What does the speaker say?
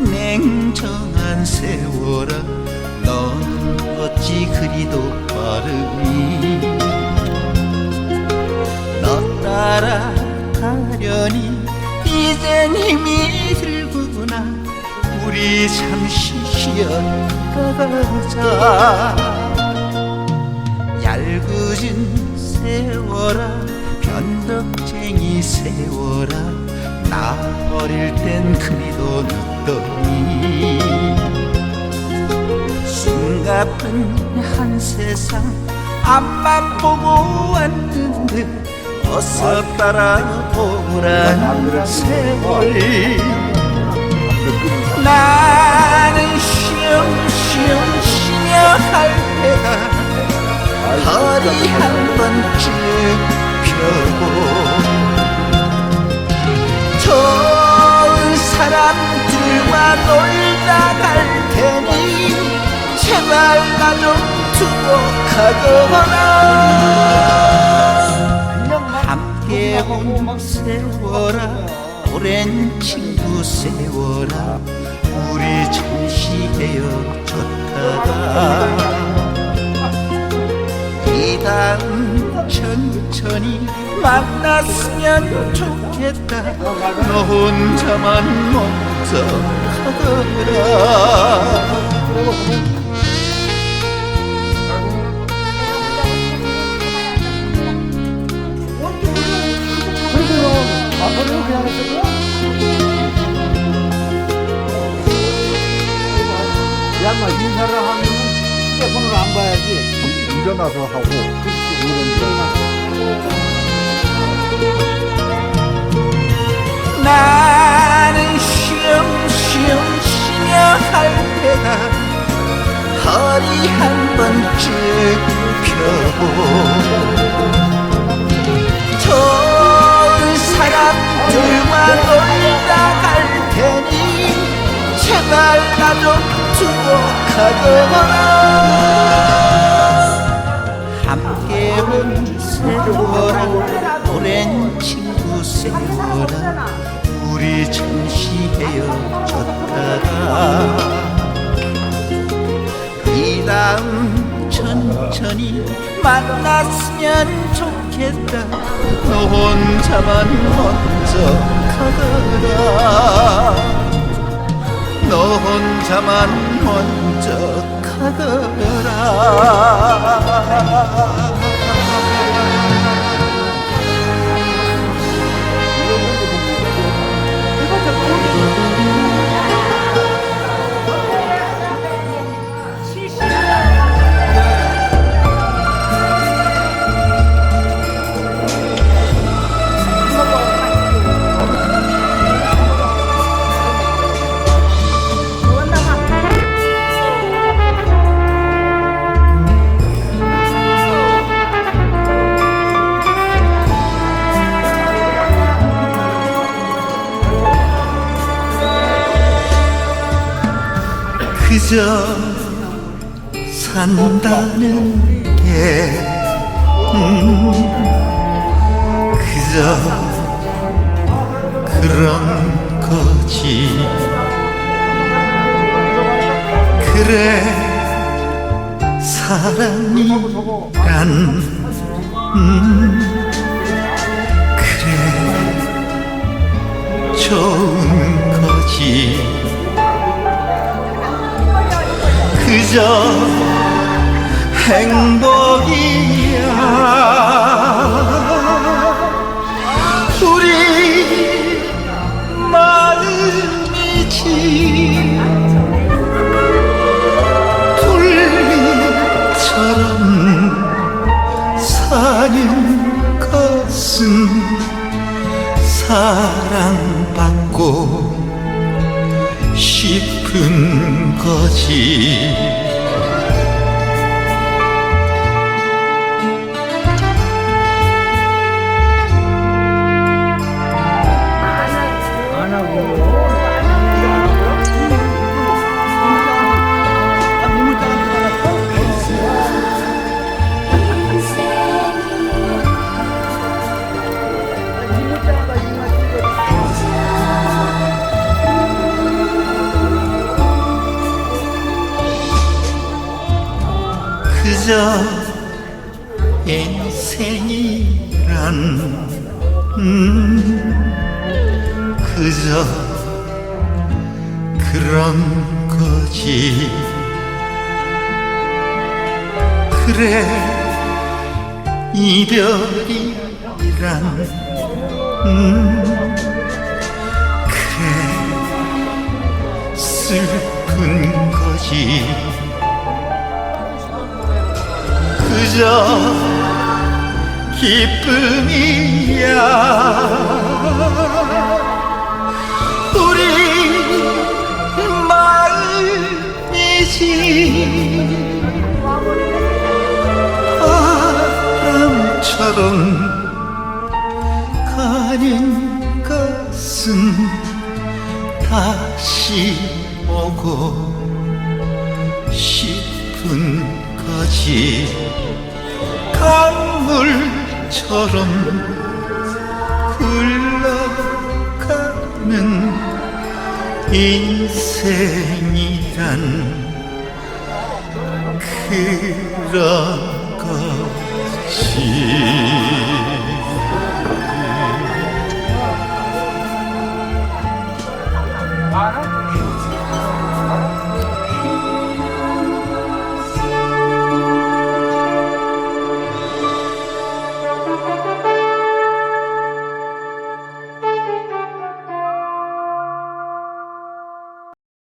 냉정한 세월아 넌 어찌 그리도 빠르니? 너 따라가려니? 이젠 힘이 들구나. 우리 잠시 쉬어가자. 얄궂은 세월아 변덕쟁이 세월아 어릴 땐 그리도 늦더니 숨가쁜 한 세상 앞만 보고 왔는데 어서 따라오라 세월. 나는 쉬엄쉬엄 쉬며 할 때다 허리 한 번쯤 가거라 함께 온 세월아 오랜 친구 세월아 우리 잠시 헤어졌다가 이 다음 천천히 만났으면 좋겠다. 너 혼자만 먼저 가거라 일어나서 하고 나는 쉬엄 쉬엄 쉬며 할 때다. 허리 한 번쯤 펴고 좋은 사람들과 놀다 갈 테니 제발 나좀 두고 가거라 함께 온 세월아 오랜 친구 세월아 우리 잠시 헤어졌다가 이 다음 천천히 만났으면 좋겠다. 너 혼자만 먼저 가거라? 너 혼자만 먼저 가거라 Allah 그저 산다는 게 음, 그저 그런 거지. 그래 사랑이란 음, 그래 좋은 거지 그저 행복이야. 우리 마음이지 둘리처럼 사는 것은 사랑받고 싶은 거지 그저 인생이란 음, 그저 그런 거지. 그래 이별이란 음, 그래 슬픈 거지 그저 기쁨이야. 우리 마음이지. 바람처럼 가는 것은 다시 오고 싶은 거지 강물처럼 흘러가는 인생이란 그런 거지 알아?